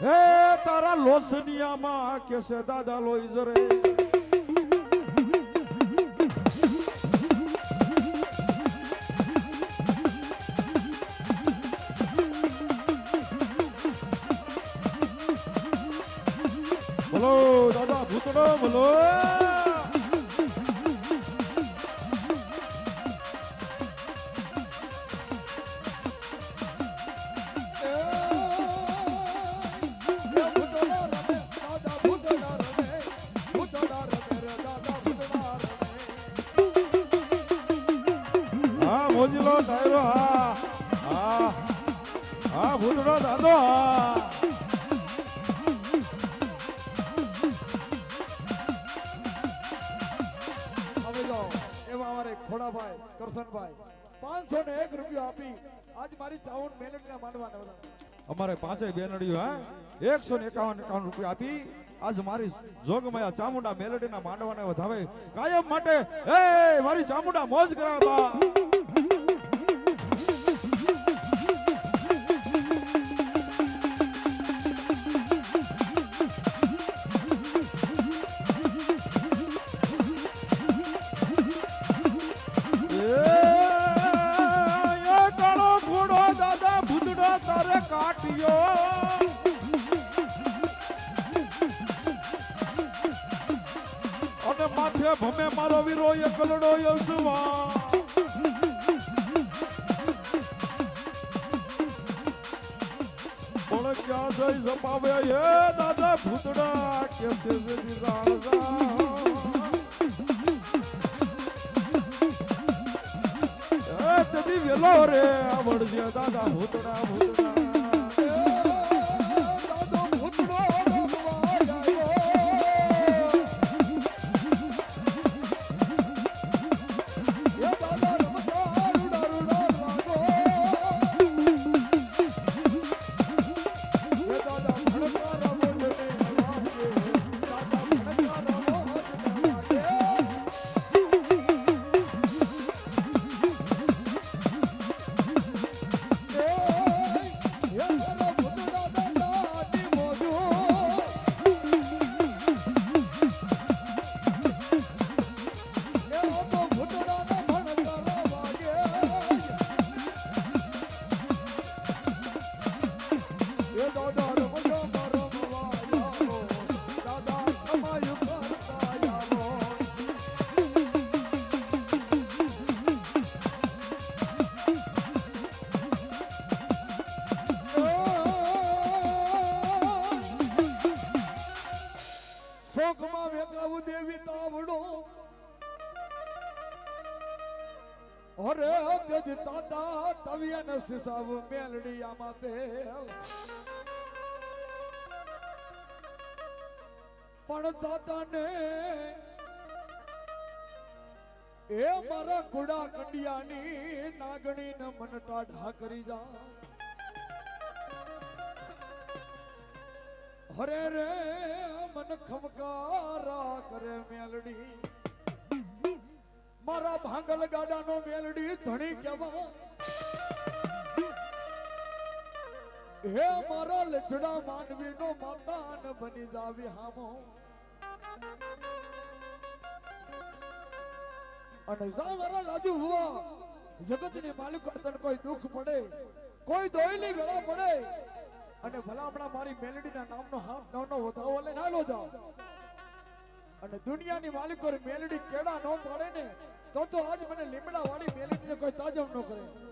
હે તારા લોસનિયામાં કેસે દાદા લોઈ જરે? બોલો દાદા ભૂતડો બોલો. મોજીલો હા હા હા ભૂતડો હા. એવા અમારે પાંચસો ને એક રૂપિયો આપી. આજ મારી ચાવન મેલેટના માંડવાના બધા. અમારે પાંચેય બેનડીઓ, હા, એકસો ને એકાવન એકાવન રૂપિયા આપી. આજ મારી જોગમાયા ચામુંડા મેલડીના માંડવાને વધાવે. કાયમ માટે, એ, મારી ચામુંડા મોજ કરાવતા તારે કાટ્યો અને માથે ભમે મારો વીરો એકલડો યસવા પણ ક્યાં જઈ જપાવે હે દાદા ભૂતડા કે છે જરી વેલો રે આવડજે દાદા ભૂતડા ભૂતડા. શોખમાં વેકાવું દેવી તાવડો. અરે તેજ તાતા તવિયન સિસાવ મેલડી આમાં તે પણ દાદાને એ મારા કુડા કંડિયાની નાગણી ને મન ટાઢા કરી જા. હરે રે મન ખમકારા કરે મેલડી. મારા ભાંગલ ગાડાનો મેલડી ધણી કેવા હે મારા લચડા માનવીનો માતાન બની જાવી હામો. અને જા મારા રાજુ હુવા, જગતની માલિક કોઈ દુઃખ પડે, કોઈ દોયલી વેળા પડે. અને ભલામણા મારી મેલડીના નામનો હાથ નવનો વધાવો લઈને હાલો જાઓ. અને દુનિયાની માલિકો મેલડી કેડા ન પાડે ને, તો તો આજ મને લીમડા વાળી મેલેડીને કોઈ તાજમ ન કરે.